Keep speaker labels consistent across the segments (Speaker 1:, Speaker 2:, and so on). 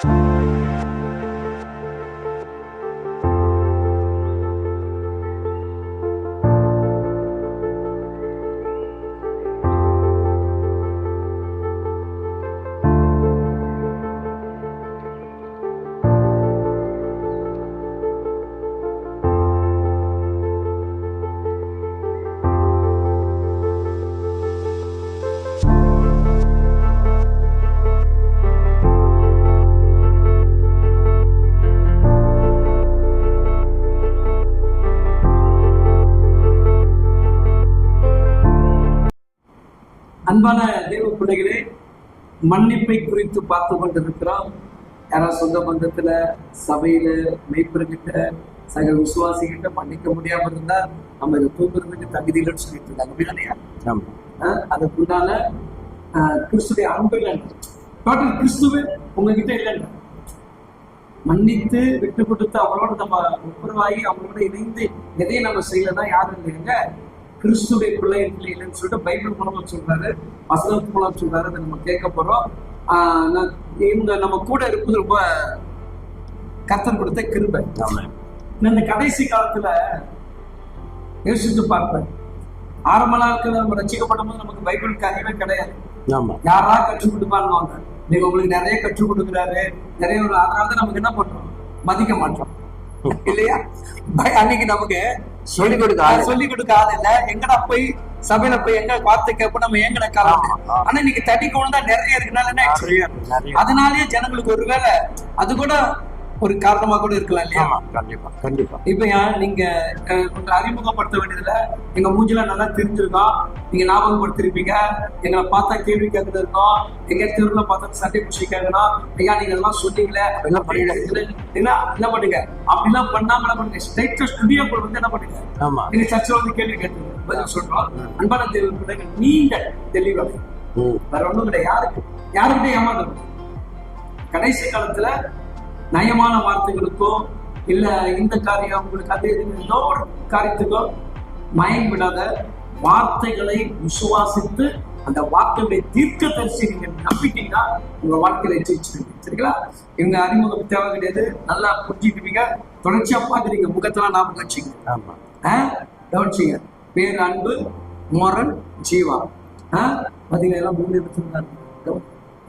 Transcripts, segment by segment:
Speaker 1: Thank you. அன்பான தேவ பிள்ளைகளே மன்னிப்பை குறித்து பார்த்து கொண்டிருக்கிறோம். யாராவது சொந்த பந்தத்துல சபையில மெய்ப்பர்கிட்ட சக விசுவாசிகிட்ட மன்னிக்க முடியாம இருந்தா நம்ம இதை தூக்குறதுக்கு தகுதி இல்லைன்னு சொல்லிட்டு இருக்காங்க. அப்படிதானயா? கிறிஸ்துடைய அன்பு இல்லைன்னு. டோட்டல் கிறிஸ்துவே உங்ககிட்ட இல்லைன்னு. மன்னித்து விட்டு கொடுத்து அவங்களோட நம்ம ஒப்புரவாகி அவங்களோட இணைந்து எதையும் நம்ம செய்யலன்னா யாரும் இல்லைங்க. கிறிஸ்துடைய பிள்ளைகள் இல்லைன்னு சொல்லிட்டு பைபிள் மூலமா சொல்றாரு. வசனத்து மூலம் சொல்றாரு. அதை நம்ம கேட்க போறோம். இவங்க நம்ம கூட இருப்பது ரொம்ப கத்தர் கொடுத்த கிருபை. இந்த கடைசி காலத்துல யோசித்து பார்ப்பேன். ஆரம்ப நாட்கள் நம்ம ரசிக்கப்படும் போது நமக்கு பைபிளுக்கு அறிவே கிடையாது.
Speaker 2: ஆமா.
Speaker 1: யாரா கற்றுக் கொடுப்பாருன்னு நீங்க உங்களுக்கு நிறைய கற்றுக் கொடுக்குறாரு. நிறைய ஒரு அதனால தான் நமக்கு என்ன பண்றோம்? மதிக்க மாட்டோம். இல்லையா? அன்னைக்கு நமக்கு
Speaker 2: சொல்லிக் கொடுக்க ஆள்.
Speaker 1: சொல்லி கொடுக்க ஆள் இல்ல. எங்கடா போய் சபையில போய் எங்க பார்த்து கேட்போம்? நம்ம எங்கட காலம். ஆனா இன்னைக்கு தட்டி கொண்டு நிறைய இருக்குனால என்ன. அதனாலயே ஜனங்களுக்கு ஒருவேளை அது கூட ஒரு காரணமா கூட இருக்கலாம் இல்லையா?
Speaker 2: கண்டிப்பா கண்டிப்பா.
Speaker 1: இப்ப நீங்க கொஞ்சம் அறிமுகப்படுத்த வேண்டியதுல எங்க மூஞ்சில நல்லா தெரிஞ்சிருக்கோம் நீங்க ஞாபகப்படுத்திருப்பீங்க. எங்களை பார்த்தா கேள்வி கேட்கறது இருக்கோம். எங்க தெருவுல பார்த்தா சட்டை பூச்சி கேட்கணும் ஐயா நீங்க எல்லாம் சொன்னீங்களே.
Speaker 2: என்ன பண்ணீங்க?
Speaker 1: என்ன என்ன பண்ணுங்க? அப்படிலாம் பண்ணாம என்ன பண்ணுங்க ஸ்ட்ரைட்டா ஸ்டுடியோக்குள்ள வந்து என்ன பண்ணுங்க?
Speaker 2: ஆமா.
Speaker 1: நீங்க சர்ச்சில் வந்து கேள்வி கேட்டு பதில் சொல்றோம். அன்பான தேர்வு பிள்ளைகள் நீங்க தெளிவாக வேற ஒண்ணும் கிடையாது. யாருக்கு யாருக்கிட்ட ஏமாந்து கடைசி காலத்துல நயமான வார்த்தைகளுக்கோ இல்ல இந்த காரியம் உங்களுக்கு அது ஏதோ ஒரு காரியத்துக்கோ மயங்கி விடாத வார்த்தைகளை விசுவாசித்து அந்த வார்த்தையுடைய தீர்க்க தரிசி நீங்க நம்பிட்டீங்கன்னா உங்க வாழ்க்கையில ஜெயிச்சிருங்க சரிங்களா? இவங்க அறிமுகம் தேவை கிடையாது நல்லா புரிஞ்சுக்கிட்டீங்க. தொடர்ச்சியா பாக்குறீங்க முகத்தெல்லாம் ஞாபகம் வச்சுங்க
Speaker 2: ஆமா?
Speaker 1: கவனிச்சிங்க. பேர் அன்பு மோரன் ஜீவா. ஆ? பாத்தீங்களா? எல்லாம் மூணு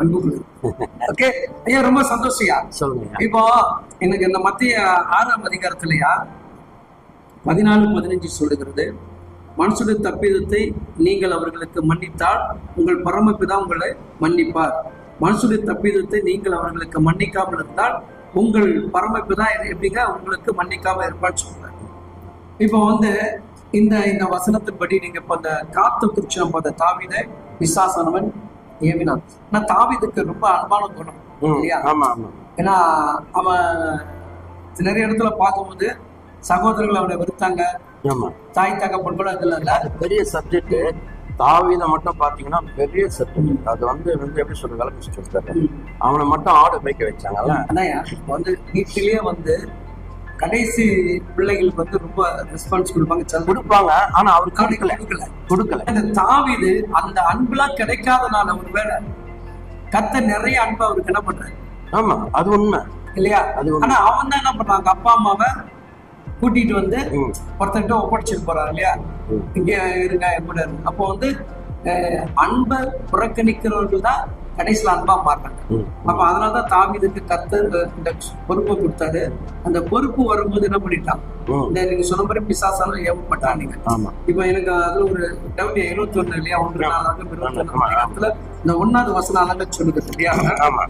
Speaker 1: அன்புக்குழு ஓகே ஐயா ரொம்ப சந்தோஷியா
Speaker 2: சொல்லுங்க
Speaker 1: இப்போ எனக்கு இந்த மத்திய ஆறாம் அதிகாரத்திலயா பதினாலு பதினஞ்சு சொல்லுகிறது. மனுஷனுடைய தப்பிதத்தை நீங்கள் அவர்களுக்கு மன்னித்தால் உங்கள் பரமபிதா உங்களை மன்னிப்பார். மனுஷனுடைய தப்பிதத்தை நீங்கள் அவர்களுக்கு மன்னிக்காமல் இருந்தால் உங்கள் பரமபிதா எப்படிங்க உங்களுக்கு மன்னிக்காம இருப்பான்னு சொல்றாரு. இப்போ வந்து இந்த இந்த வசனத்தின்படி நீங்க இப்ப அந்த காத்து குறிச்சு நம்ம அந்த தாவித விசாசனவன் ஏவினான் ஆனா தாவிதுக்கு ரொம்ப அன்பான குணம் இல்லையா? ஏன்னா அவன் நிறைய இடத்துல பார்க்கும்போது சகோதரர்கள் அவனை வெறுத்தாங்க.
Speaker 2: ஆமா.
Speaker 1: தாய் தகப்பன் கூட அதுல இல்ல.
Speaker 2: பெரிய சப்ஜெக்ட் தாவீதை மட்டும் பாத்தீங்கன்னா பெரிய சப்ஜெக்ட் அது வந்து வந்து எப்படி சொல்ற விளக்கு சொல்றாரு? அவனை மட்டும் ஆடு மேய்க்க வச்சாங்கல்ல?
Speaker 1: வந்து வீட்டிலேயே வந்து கடைசி பிள்ளைகளுக்கு வந்து ரொம்ப ரெஸ்பான்ஸ் கொடுப்பாங்க.
Speaker 2: கொடுப்பாங்க ஆனா அவர்
Speaker 1: கொடுக்கல.
Speaker 2: கொடுக்கல.
Speaker 1: கொடுக்கல. அந்த தாவிது அந்த அன்புலாம் கிடைக்காதனால ஒருவேளை கத்த நிறைய அன்பு அவருக்கு என்ன பண்றாரு?
Speaker 2: ஆமா அது உண்மை.
Speaker 1: இல்லையா?
Speaker 2: அது.
Speaker 1: ஆனா அவன் தான் என்ன பண்றாங்க அப்பா அம்மாவை கூட்டிட்டு வந்து ஒருத்தர்கிட்ட ஒப்படைச்சிட்டு போறாரு இல்லையா. இங்க இருங்க இருங்க அப்போ வந்து அன்பை புறக்கணிக்கிறவர்கள் தான் கடைசியில் அன்பா மாறாங்க
Speaker 2: ம்,
Speaker 1: அப்ப அதனாலதான் தாவீதுக்கு கத்தர் இந்த பொறுப்பை கொடுத்தாரு. அந்த பொறுப்பு வரும்போது என்ன பண்ணிட்டான். இந்த நீங்க சொன்ன மாதிரி பிசாசாலும் ஏவப்பட்டான் நீங்க இப்போ எனக்கு அதுல ஒரு டவுட் இருபத்தி ஒண்ணு இல்லையா? ஒன்று நாளாக இருபத்தி இந்த ஒன்னாவது வசனம் அழகா இல்லையா
Speaker 2: ஆமா.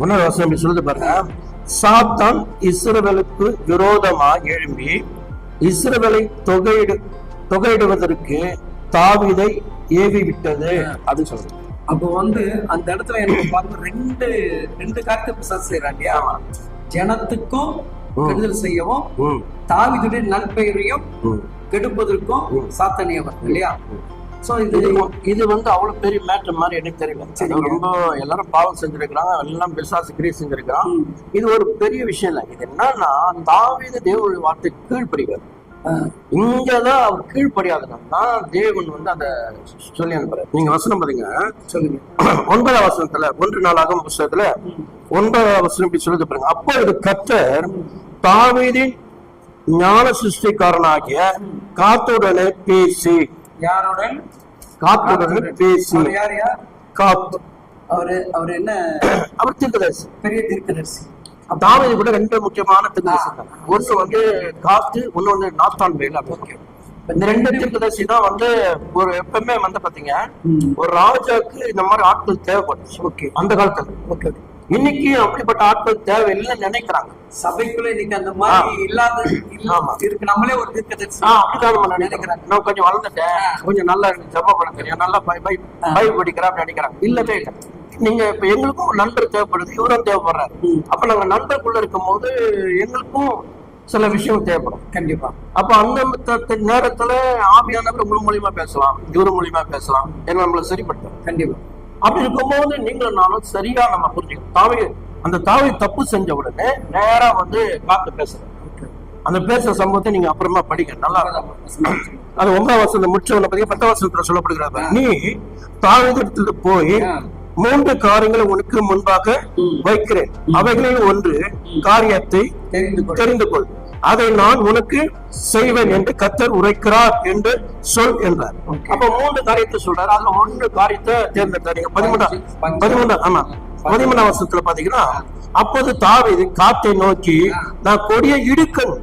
Speaker 2: இன்னொரு வசனம் சொல்லுது பாருங்க. சாத்தான் இஸ்ரவேலுக்கு விரோதமா எழும்பி இஸ்ரவேலை தொகையிடு தொகையிடுவதற்கு தாவீதை ஏவி விட்டது அது சொல்றது
Speaker 1: அப்போ வந்து அந்த இடத்துல எனக்கு பார்த்து ரெண்டு ரெண்டு காரியத்தை பிசாசு செய்யறான் இல்லையா ஜனத்துக்கும். கெடுதல் செய்யவும் தாவிதுடைய நற்பெயரையும். கெடுப்பதற்கும். சாத்தனியவர் இல்லையா? சோ இது
Speaker 2: இது வந்து அவ்வளவு பெரிய மேட்டர் மாதிரி எனக்கு தெரியல. ரொம்ப எல்லாரும் பாவம் செஞ்சிருக்கிறாங்க எல்லாம் பிசாசு கிரியை செஞ்சிருக்கிறான். இது ஒரு பெரிய விஷயம் இல்லை. இது என்னன்னா தாவீது தேவனுடைய வார்த்தை கீழ்ப்படுகிறார்
Speaker 1: அஹ்,
Speaker 2: இங்கதான் அவர் கீழ்ப்படியாதனால தேவன் வந்து அந்த சொல்லி அனுப்புறாரு. நீங்க வசனம் பாருங்க
Speaker 1: சொல்லுங்க.
Speaker 2: ஒன்பதாம் வசனத்துல ஒன்று நாளாக புஸ்தகத்துல ஒன்றாவது வசனம் இப்படி சொல்லுது பாருங்க. அப்பொழுது கர்த்தர் தாவீதின் ஞான சிருஷ்டிக்காரனாகிய காத்துடனே பேசி
Speaker 1: யாருடன்?
Speaker 2: காத்துடனே பேசி.
Speaker 1: யார் யார்?
Speaker 2: காத்து.
Speaker 1: அவரு அவர் என்ன?
Speaker 2: அவர் தீர்க்கதரிசி.
Speaker 1: பெரிய தீர்க்கதரிசி.
Speaker 2: தாவீது கூட ரெண்டு முக்கியமான இருக்காங்க. ஒண்ணு வந்து ஒண்ணு வந்து நாத்தான் வேல் அப்படின்னு. இந்த ரெண்டு தீர்க்கதரிசி தான் வந்து ஒரு எப்பவுமே வந்து பாத்தீங்க. ஒரு ராஜாக்கு இந்த மாதிரி ஆட்கள் தேவைப்படுச்சு ஓகே. அந்த காலத்துல.
Speaker 1: ஓகே
Speaker 2: இன்னைக்கு அப்படிப்பட்ட ஆட்கள் தேவையில்லைன்னு நினைக்கிறாங்க.
Speaker 1: சபைக்குள்ள இன்னைக்கு அந்த மாதிரி இல்லாத. இருக்கு. நம்மளே ஒரு தீர்க்கதரிசி.
Speaker 2: அப்படிதான் நம்ம நினைக்கிறாங்க நான் கொஞ்சம் வளர்ந்துட்டேன். கொஞ்சம் நல்லா ஜெபம் பண்ண தெரியும். நல்லா பை பை பை படிக்கிறேன் அப்படி நினைக்கிறாங்க. இல்லவே இல்லை. நீங்க இப்ப எங்களுக்கும் ஒரு நண்பர் தேவைப்படுது இவரும் தேவைப்படுறாரு. அப்ப நாங்க நண்பருக்குள்ள இருக்கும் போது எங்களுக்கும் சில விஷயம் தேவைப்படும்.
Speaker 1: கண்டிப்பா.
Speaker 2: அப்ப அந்த நேரத்துல ஆவியானவர் உங்கள் மூலியமா பேசலாம் இவர் மூலியமா பேசலாம். ஏன்னா நம்மளை சரிப்படுத்தும்
Speaker 1: கண்டிப்பா.
Speaker 2: அப்படி இருக்கும்போது நீங்களும் நானும் சரியா நம்ம புரிஞ்சுக்கணும். தாவி அந்த தாவி தப்பு செஞ்ச உடனே நேரா வந்து காத்து பேசுறேன் அந்த பேசுற சம்பவத்தை நீங்க அப்புறமா படிக்க நல்லா அது ஒன்பதாம் வருஷம் முடிச்சவன பத்தி பத்தாம் வருஷத்துல சொல்லப்படுகிறது. நீ தாவிதத்துல போய். மூன்று காரியங்களை உனக்கு முன்பாக. வைக்கிறேன். அவைகளில் ஒன்று காரியத்தை
Speaker 1: தெரிந்து கொள்.
Speaker 2: அதை நான் உனக்கு செய்வேன் என்று கத்தர் உரைக்கிறார் என்று சொல் என்றார். அப்ப மூன்று காரியத்தை சொல்றாரு. அதுல ஒன்று காரியத்தை தேர்ந்தெடுத்தார் நீங்க பதிமூணாம். பதிமூணாம் ஆமா. பதிமூணாம் வருஷத்துல பாத்தீங்கன்னா அப்போது தாவீது காத்தை நோக்கி நான் கொடிய இடுக்கன்.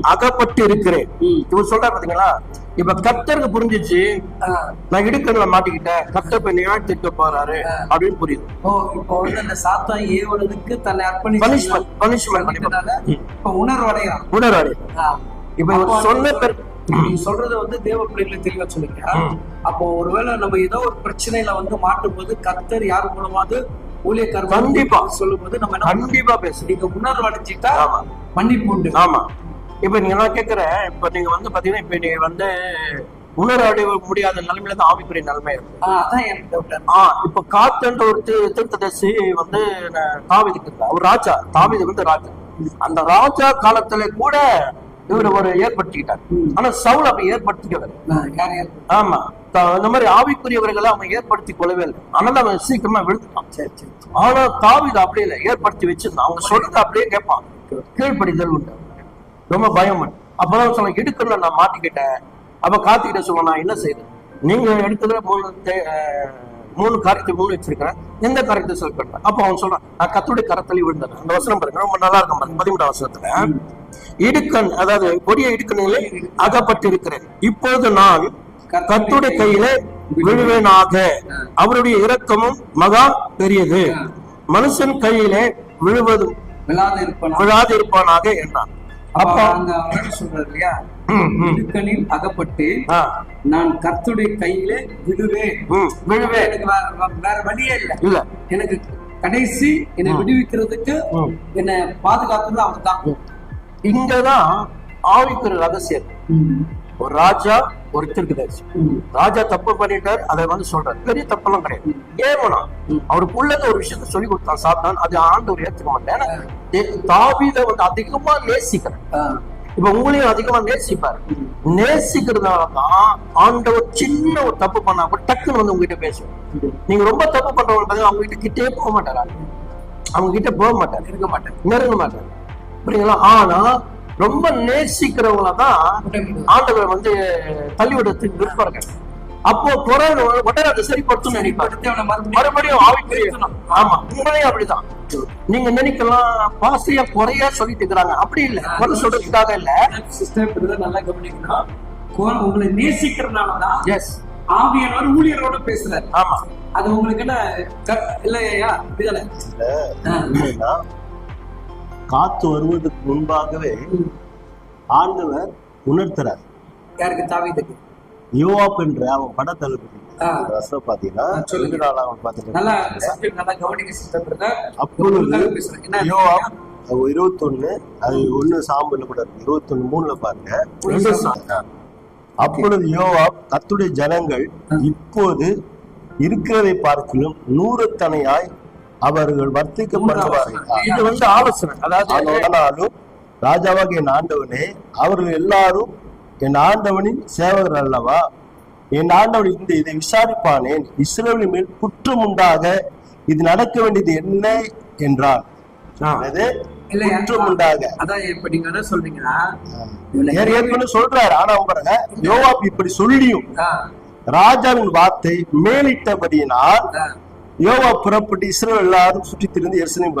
Speaker 2: அகப்பட்டு இருக்கிறேன். இவர் சொல்றாரு பாத்தீங்களா? இப்ப கத்தருக்கு புரிஞ்சிச்சு. நான் இடுக்கன்ல மாட்டிக்கிட்டேன். கத்தர் இப்ப நியாயம் திட்ட போறாரு அப்படின்னு புரியுது.
Speaker 1: ஓ இப்போ வந்து அந்த சாத்தான் ஏவலதுக்கு தன்னை அர்ப்பணிச்சு
Speaker 2: பனிஷ்மெண்ட் பனிஷ்மெண்ட்
Speaker 1: இப்ப உணர்வு அடைகிறான்
Speaker 2: உணராரு
Speaker 1: ஆ.
Speaker 2: இப்ப சொன்ன
Speaker 1: நீங்க சொல்றது வந்து தேவ பிள்ளைகளை தெளிவா சொல்லுங்க. அப்போ ஒருவேளை நம்ம ஏதோ ஒரு பிரச்சனையில வந்து மாட்டும் போது கர்த்தர் யார் மூலமாவது ஊழியக்காரர்
Speaker 2: கண்டிப்பா.
Speaker 1: சொல்லும் போது நம்ம?
Speaker 2: கண்டிப்பா பேசுறீங்க
Speaker 1: நீங்க உணர்வு அடைஞ்சிட்டா. மன்னிப்பு உண்டு.
Speaker 2: ஆமா. இப்ப நீங்க நான் கேக்குறேன் இப்ப நீங்க வந்து பாத்தீங்கன்னா இப்ப நீங்க வந்து உணர அடைய முடியாத நிலைமையில தான் ஆவிக்குரிய நிலைமை இருக்கு
Speaker 1: ஆ,
Speaker 2: இப்ப காத்துன்ற ஒரு தி- தீர்க்கதரிசி வந்து தாவீதுக்கு இருந்தார் அவர் ராஜா தாவீது வந்து ராஜா. அந்த ராஜா காலத்துல கூட இவர் ஒரு ஏற்படுத்திக்கிட்டார். ஆனா சவுல் அப்படி ஏற்படுத்திக்கவில்லை ஆமா. இந்த மாதிரி ஆவிக்குரியவர்களை அவன் ஏற்படுத்தி கொள்ளவே இல்லை. அதனால அவன் சீக்கிரமா விழுந்துட்டான்.
Speaker 1: சரி சரி
Speaker 2: ஆனா தாவீது அப்படியே இல்லை ஏற்படுத்தி வச்சிருந்தான். அவங்க சொல்றதை அப்படியே கேட்பான். கீழ்ப்படிதல் உண்டு. ரொம்ப பயம். அப்பதான் சொல்ல எடுக்கல நான் மாட்டிக்கிட்டேன். அப்ப காத்துக்கிட்ட சொல்ல நான் என்ன செய்யறேன் நீங்க எடுத்ததுல மூணு மூணு காரியத்தை மூணு வச்சிருக்கிறேன். எந்த காரியத்தை பண்றேன்? அப்ப அவன் சொல்றான் நான் கத்துடைய கரத்தளி விழுந்தேன். அந்த வசனம் பாருங்க ரொம்ப நல்லா இருக்கும் பாருங்க பதிமூணாம் வசனத்துல. இடுக்கண் அதாவது கொடிய இடுக்கணிலே அகப்பட்டு இருக்கிறேன் இப்பொழுது நான் கத்துடைய கையில விழுவேனாக. அவருடைய இரக்கமும் மகா பெரியது. மனுஷன் கையிலே விழுவதும்
Speaker 1: விழாத இருப்பனா
Speaker 2: விழாது இருப்பானாக என்றான்.
Speaker 1: அப்ப. அங்க சொல்றாரு இல்லையா? இடுக்கணில் அகப்பட்டு நான் கர்த்தருடைய கையில விடுவேன்
Speaker 2: விழுவே
Speaker 1: எனக்கு வேற- வழியே இல்ல.
Speaker 2: இல்ல.
Speaker 1: எனக்கு கடைசி என்னை விடுவிக்கிறதுக்கு. என்னை பாதுகாக்கிறது அவர் தான்
Speaker 2: இங்கதான் ஆவிக்குரிய ரகசியம். ஒரு ராஜா ஒரு திருக்குதரிசி. ராஜா தப்பு பண்ணிட்டார் அதை வந்து சொல்றாரு. பெரிய தப்பெல்லாம் கிடையாது. ஏமனா அவருக்கு உள்ளத ஒரு விஷயத்த சொல்லி கொடுத்தான் சாத்தான் அது ஆண்டவர் ஏத்துக்க மாட்டேன் ஏன்னா, தே- தாவீதை வந்து அதிகமா நேசிக்கிறேன் இப்ப உங்களையும் அதிகமா நேசிப்பாரு. நேசிக்கிறதுனால தான் ஆண்டவர் சின்ன ஒரு தப்பு பண்ணா கூட டக்குன்னு வந்து உங்ககிட்ட பேசுவார். நீங்க ரொம்ப தப்பு பண்றவங்க பார்த்தீங்கன்னா அவங்க கிட்ட கிட்டே போக மாட்டாரா? அவங்க கிட்ட போக மாட்டார்
Speaker 1: இருக்க மாட்டேன்
Speaker 2: நெருங்க மாட்டார். புரியுங்களா ஆனா ரொம்ப நேசிக்கிறவங்கள தான் ஆண்டவர் வந்து தள்ளி விடுறதுக்கு விருப்பம் அப்போ குறை உடனே அதை சரிப்படுத்தும் நினைப்பாரு.
Speaker 1: மறுபடியும்
Speaker 2: ஆவிக்குரிய ஆமா உங்களையும் அப்படிதான். நீங்க நினைக்கலாம் பாசியா குறையா சொல்லிட்டு இருக்கிறாங்க. அப்படி இல்ல. குறை சொல்றதுக்காக இல்ல.
Speaker 1: சிஸ்டர் நல்லா கவனிக்கணும் உங்களை நேசிக்கிறதுனாலதான்
Speaker 2: எஸ்
Speaker 1: ஆவியானவர் ஊழியரோட பேசுறாரு.
Speaker 2: ஆமா.
Speaker 1: அது உங்களுக்கு என்ன இல்லையா.
Speaker 3: இல்லைன்னா காத்து வருவதற்கு முன்பாகவே ஆண்டவர் உணர்த்துறார்.
Speaker 1: யாருக்கு? தாவீதுக்கு.
Speaker 3: யோவாப் என்ற அவன் படத்தளபதி
Speaker 1: ஆ.
Speaker 3: ரசம் பாத்தீங்கன்னா
Speaker 1: சொல்லுங்க.
Speaker 3: யோவாப் இருபத்தொன்னு அது ஒண்ணு சாம்பல்ல கூட இருக்கு. இருபத்தொன்னு மூணுல பாருங்க. அப்பொழுது யோவாப் கத்துடைய ஜனங்கள் இப்போது இருக்கிறதை பார்க்கிலும் நூறுத்தனையாய் அவர்கள் வர்த்திக்கப்படுவார்கள்
Speaker 2: இது வந்து ஆலோசனை. அதாவது
Speaker 3: ராஜாவாகிய என் ஆண்டவனே அவர்கள் எல்லாரும் என் ஆண்டவனின் சேவகர் அல்லவா? என் ஆண்டவன் இந்த இதை விசாரிப்பானேன். இஸ்ரேலின் மேல் குற்றம் உண்டாக இது நடக்க வேண்டியது என்ன என்றார்? குற்றம் உண்டாக.
Speaker 1: அதான் இப்ப நீங்க என்ன சொல்றீங்கன்னா
Speaker 3: ஏன் ஏற்கனவே சொல்றாரு. ஆனா பாருங்க யோவாப் இப்படி சொல்லியும் ராஜாவின் வார்த்தை மேலிட்டபடியினால் யோவா புறப்பட்டு இஸ்ரேல் எல்லாரும் சுற்றி திரிந்து எருசலேம்.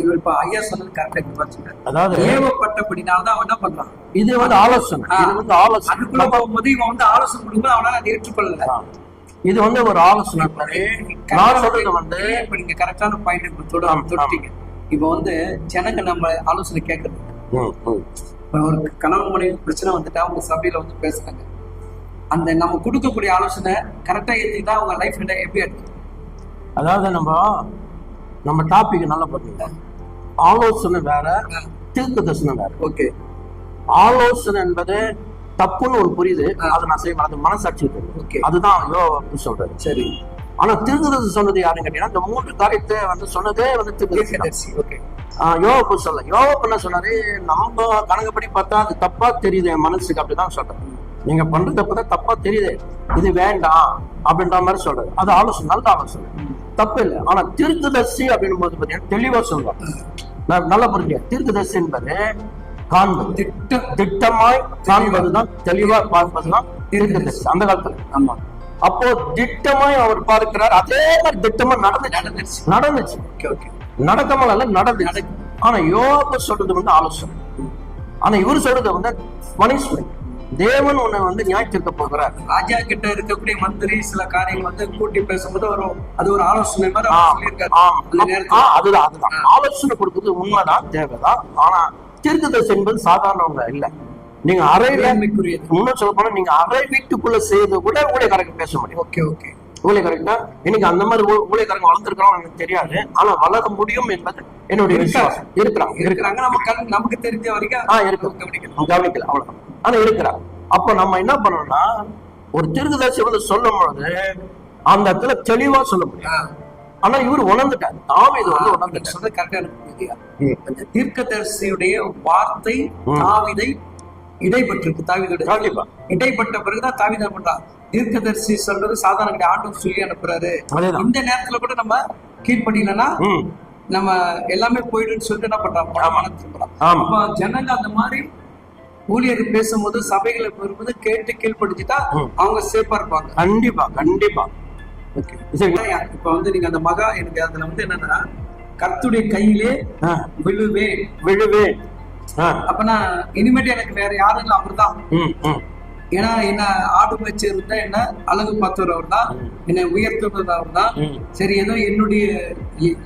Speaker 1: இவர் இப்ப ஐயா சொன்னது கரெக்டா
Speaker 2: அதாவது
Speaker 1: ஏவப்பட்டபடினால்தான் அவன் என்ன பண்றான்?
Speaker 2: இது வந்து ஆலோசனை. இது வந்து ஆலோசனை.
Speaker 1: அதுக்குள்ள போகும்போது இவன் வந்து ஆலோசனை கொடுக்கும்போது அவனால அதை ஏற்றுக்கொள்ளல.
Speaker 2: இது வந்து ஒரு ஆலோசனை. நான் சொல்றது வந்து
Speaker 1: இப்ப நீங்க கரெக்டான பாயிண்ட் தொட தொட்டிங்க இப்ப வந்து ஜனங்க நம்ம ஆலோசனை கேட்கறது. ஒரு கணவன் மனைவி பிரச்சனை வந்துட்டா அவங்க சபையில வந்து பேசுறாங்க. அந்த நம்ம கொடுக்கக்கூடிய ஆலோசனை கரெக்டா ஏத்திட்டா அவங்க லைஃப் எப்படி இருக்கு
Speaker 2: அதாவது நம்ம நம்ம டாபிக் நல்லா பண்ணுங்க ஆலோசனை வேற தீர்க்க தரிசனம் வேற.
Speaker 1: ஓகே
Speaker 2: ஆலோசனை என்பது தப்புன்னு ஒரு புரியுது. அதை நான் செய்வேன். அது மனசாட்சி. தெரியும் அதுதான் யோகா சொல்றது
Speaker 1: சரி.
Speaker 2: ஆனா தீர்க்கதரிசி சொன்னது யாருன்னு கேட்டீங்கன்னா இந்த மூன்று காரியத்தை வந்து சொன்னதே வந்து தீர்க்கதரிசி
Speaker 1: ஓகே
Speaker 2: யோகப்பு சொல்ல. யோகப்பு என்ன சொன்னாரு? நம்ம கணக்குப்படி பார்த்தா அது தப்பா தெரியுது என் மனசுக்கு. அப்படிதான் சொல்றேன் நீங்க பண்றது தப்புதான் தப்பா தெரியுது. இது வேண்டாம் அப்படின்ற மாதிரி சொல்றாரு. அது ஆலோசனை நல்ல ஆலோசனை. தப்பு இல்லை ஆனா தீர்க்கதரிசி அப்படின்னும் போது பாத்தீங்கன்னா தெளிவா சொல்லுவாங்க நல்லா புரிஞ்சு தீர்க்கதரிசி என்பது காண்பது.
Speaker 1: திட்டம்.
Speaker 2: திட்டமாய் காண்பதுதான் தெளிவா. பார்ப்பதுதான் தீர்க்கதரிசி அந்த காலத்துல.
Speaker 1: ஆமா.
Speaker 2: அப்போ திட்டமாய் அவர் பார்க்கிறார். அதே மாதிரி திட்டமா நடந்துச்சு
Speaker 1: நடந்துருச்சு.
Speaker 2: நடந்துச்சு.
Speaker 1: Okay okay.
Speaker 2: நடக்கமல்ல நடந்துச்சு ஆனா யோக சொல்றது வந்து ஆலோசனை. ஆனா இவர் சொல்றது வந்து பனிஷ்மெண்ட். தேவன் உன்னை வந்து நியாயத்திருக்க போகிறார்.
Speaker 1: ராஜா கிட்ட இருக்கக்கூடிய மந்திரி சில காரியங்கள் வந்து கூட்டி பேசும்போது ஒரு அது ஒரு ஆலோசனை மாதிரி
Speaker 2: அதுதான் அதுதான். ஆலோசனை கொடுக்கிறது உண்மைதான் தேவைதான். ஆனா தீர்க்கதரிசி என்பது சாதாரணவங்க இல்ல. நீங்க
Speaker 1: வேண்மைக்குரியது
Speaker 2: இன்னும் சொல்ல போனா நீங்க அறை வீட்டுக்குள்ள செய்யறது கூட ஊழியக்காரங்க பேச முடியும்.
Speaker 1: Okay okay.
Speaker 2: ஊழியக்காரங்க இன்னைக்கு அந்த மாதிரி ஊழியக்காரங்க வளர்ந்துருக்கிறோம் எனக்கு தெரியாது. ஆனா வளர முடியும் என்பது என்னுடைய விசுவாசம். இருக்கிறாங்க. இருக்கிறாங்க.
Speaker 1: கண் நமக்கு தெரிஞ்ச வரைக்கும்
Speaker 2: ஆ இருக்கு. கவனிக்கல அவ்வளவுதான். ஆனா இருக்கிறாங்க. அப்ப நம்ம என்ன பண்ணணும்னா ஒரு தீர்க்கதரிசி வந்து சொல்லும் பொழுது அந்த இடத்துல தெளிவா சொல்ல முடியும். ஆனா இவர் உணர்ந்துட்டார். தாவீது வந்து உணர்ந்துட்டார்.
Speaker 1: கரெக்டா. அந்த தீர்க்கதரிசியுடைய வார்த்தை. தாவிதை இடைப்பட்டிருக்கு தாவிதோட
Speaker 2: கண்டிப்பா.
Speaker 1: இடைப்பட்ட பிறகுதான் தாவிதா பண்றான் தீர்க்கதரிசி சொல்றது சாதாரண கிடையாது. ஆண்டவர் சொல்லி அனுப்புறாரு. இந்த நேரத்துல கூட நம்ம கீழ்ப்படியலன்னா
Speaker 2: ம்.
Speaker 1: நம்ம எல்லாமே போயிடுன்னு சொல்லிட்டு என்ன திரும்புறோம்
Speaker 2: ஆமா.
Speaker 1: அப்ப ஜனங்க அந்த மாதிரி ஊழியர் பேசும்போது சபைகளை வரும்போது கேட்டு கீழ்ப்படுத்திட்டா
Speaker 2: ம்.
Speaker 1: அவங்க சேஃபா இருப்பாங்க.
Speaker 2: கண்டிப்பா கண்டிப்பா.
Speaker 1: இப்ப வந்து நீங்க அந்த மகா எனக்கு அதுல வந்து என்னன்னா கர்த்துடைய கையிலே
Speaker 2: ஆ,
Speaker 1: விழுவேன்.
Speaker 2: விழுவே ஆ,
Speaker 1: அப்ப நான் இனிமேட்டு எனக்கு வேற யாரும் இல்லை அவர்தான்
Speaker 2: ம், ம்,
Speaker 1: ஏன்னா என்ன ஆடு வச்சு இருந்தா என்ன அழகு பார்த்தவர் அவர் தான் என்னை உயர்த்துவது அவர் தான். சரி ஏதோ என்னுடைய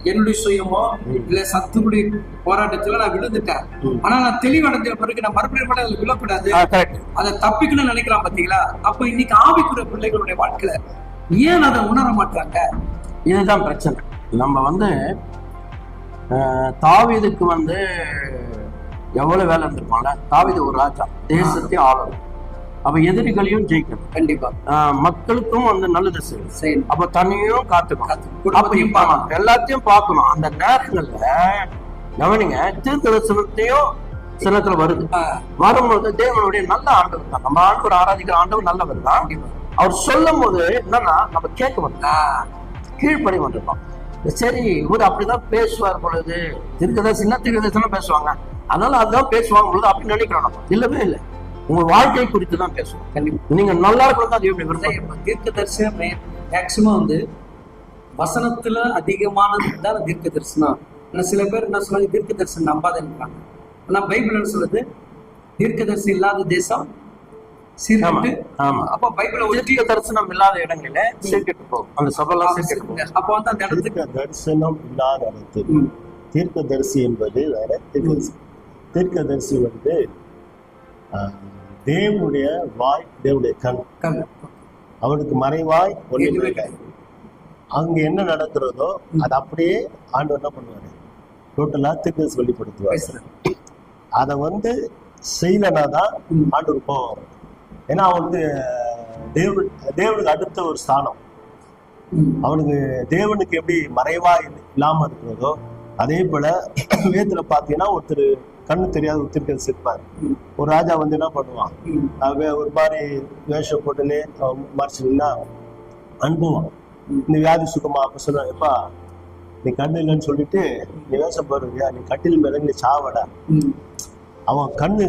Speaker 1: என்னுடைய சுயமோ. இல்ல சத்துருடைய போராட்டத்துல நான் விழுந்துட்டேன். ஆனா நான் தெளிவடைஞ்ச பிறகு நான் மறுபடியும் கூட அதுல விழக்கூடாது. அதை தப்பிக்கணும்னு நினைக்கலாம் பாத்தீங்களா? அப்ப இன்னைக்கு ஆவிக்குற பிள்ளைகளுடைய வாழ்க்கையில ஏன் அதை உணர மாட்டாங்க
Speaker 2: இதுதான் பிரச்சனை. நம்ம வந்து தாவீதுக்கு வந்து எவ்வளவு வேலை இருந்திருப்பாங்க தாவீது ஒரு ராஜா தேசத்தையும் ஆளணும் அப்ப எதிரிகளையும் ஜெயிக்கணும்
Speaker 1: கண்டிப்பா.
Speaker 2: மக்களுக்கும் வந்து நல்லது செய்யணும் அப்ப தனியும் காத்துக்கணும்.
Speaker 1: காத்து-
Speaker 2: அப்ப இப்ப. எல்லாத்தையும் பார்க்கணும். அந்த நேரங்கள்ல கவனிங்க தீர்க்க தரிசனத்தையும் சிலத்துல வருது. வரும்போது தேவனுடைய நல்ல ஆண்டவர் தான். நம்ம ஆண்டவர் ஆராதிக்கிற ஆண்டவர் நல்லவர் தான். அவர் சொல்லும் போது என்னன்னா நம்ம கேட்க மாட்டோம். கீழ்ப்படி வந்திருக்கோம் சரி இவர் அப்படிதான் பேசுவார் பொழுது. திருக்கதர்சினா திருக்கதர்சனம் பேசுவாங்க? அதனால அதுதான் பேசுவாங்க பொழுது அப்படின்னு நினைக்கிறோம் நம்ம. இல்லவே இல்லை. உங்க வாழ்க்கை குறித்து தான் பேசுவோம்.
Speaker 1: கண்டிப்பா.
Speaker 2: நீங்க நல்லா இருக்கணும் தான் தேவனுடைய விருப்பம்?
Speaker 1: தீர்க்க தரிசனம் மேக்சிமம் வந்து வசனத்துல அதிகமானது தான் தீர்க்க தரிசனம் ஆனா சில பேர் என்ன சொல்றாங்க தீர்க்க தரிசனம் நம்பாதேன்றாங்க ஆனா பைபிள் என்ன சொல்லுது தீர்க்க தரிசனம் இல்லாத தேசம் சீர்கட்டு
Speaker 2: ஆமா
Speaker 1: அப்ப பைபிளை
Speaker 2: தீர்க்க தரிசனம் இல்லாத இடங்களில சீர்கெட்டு போகும். அந்த சபைலாம் சீர்கெட்டு
Speaker 1: அப்ப வந்து அந்த இடத்துக்கு
Speaker 3: தீர்க்க தரிசனம் இல்லாத இடத்தில்
Speaker 1: ம்,
Speaker 3: தீர்க்கதரிசி என்பது வேற தீர்க்கதரிசி. தீர்க்கதரிசி வந்து தேவனுடைய வாய் தேவனுடைய கண். அவனுக்கு மறைவாய் ஒன்றுமே அங்க என்ன நடக்கிறதோ அது அப்படியே ஆண்டவர் என்ன பண்ணுவாரு? டோட்டலா தீர்க்கதரிசி வெளிப்படுத்துவார். அதை வந்து செய்யலைன்னா தான்
Speaker 1: ம்.
Speaker 3: ஆண்டவர் கோவம் வரும் ஏன்னா அவன் வந்து தேவன் தேவனுக்கு அடுத்த ஒரு ஸ்தானம். அவனுக்கு தேவனுக்கு எப்படி மறைவா இல்ல- இல்லாம இருக்கிறதோ அதே போல வேத்துல பாத்தீங்கன்னா ஒருத்தர் கண்ணு தெரியாத ஒருத்தருக்கு இருப்பார்
Speaker 1: ம்,
Speaker 3: ஒரு ராஜா வந்து என்ன பண்ணுவான் அவன் ஒரு மாதிரி வேஷம் போட்டுன்னு அவன் மறைச்சுன்னா அனுபவம். இந்த வியாதி சுகமா அப்ப சொல்லுவான் எப்பா நீ கண்ணு இல்லைன்னு சொல்லிட்டு நீ வேஷம் போடுறியா நீ கட்டில் மேல நீ சாவடா. அவன் கண்ணு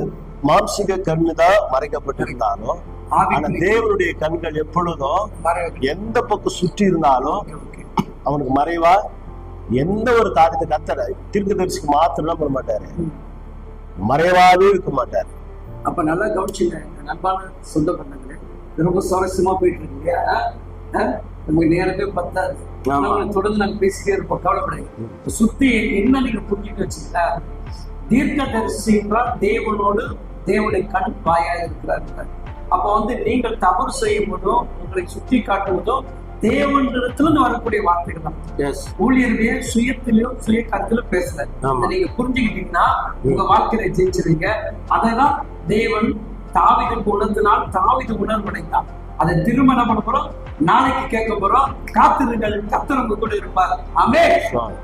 Speaker 3: மாம்சிக கண்ணு தான் மறைக்கப்பட்டிருந்தாலும் ஆனா தேவனுடைய கண்கள் எப்பொழுதும். எந்த பக்கம் சுற்றி இருந்தாலும். அவனுக்கு மறைவா எந்த ஒரு காரியத்தை கத்தட தீர்க்கதரிசிக்கு மாத்திரம் பண்ண மாட்டாரு. மறைவாவே இருக்க மாட்டாரு.
Speaker 1: அப்ப நல்லா கவனிச்சுங்க அன்பான சொந்த பண்ணங்களே இது ரொம்ப சுவாரஸ்யமா போயிட்டு இருக்கு? நமக்கு நேரமே பத்தாது. தொடர்ந்து நாங்க பேசிட்டே இருப்போம் கவலைப்படாது சுத்தி என்ன நீங்க புரிஞ்சுட்டு வச்சுக்கிட்டா தீர்க்கதரிசி என்றால் தேவனோடு தேவனுடைய கண் வாயா இருக்கிறார் அப்ப வந்து நீங்கள் தவறு செய்யும் போதும் உங்களை சுட்டி காட்டுவதும் தேவனிடத்திலிருந்து வரக்கூடிய வார்த்தைகள் தான்.
Speaker 2: எஸ்
Speaker 1: ஊழியருடைய சுயத்திலும் சுய கருத்திலும் பேசல நீங்க புரிஞ்சுக்கிட்டீங்கன்னா உங்க வாழ்க்கையில ஜெயிச்சிருங்க அதெல்லாம் தேவன் தாவிதுக்கு உணர்த்தினால் தாவிது உணர்வடைந்தான் அதை திருமணம் பண்ண போறோம்? நாளைக்கு கேட்க போறோம். காத்திருங்கள். கத்தர் உங்க கூட இருப்பார்.
Speaker 3: சுவாமி.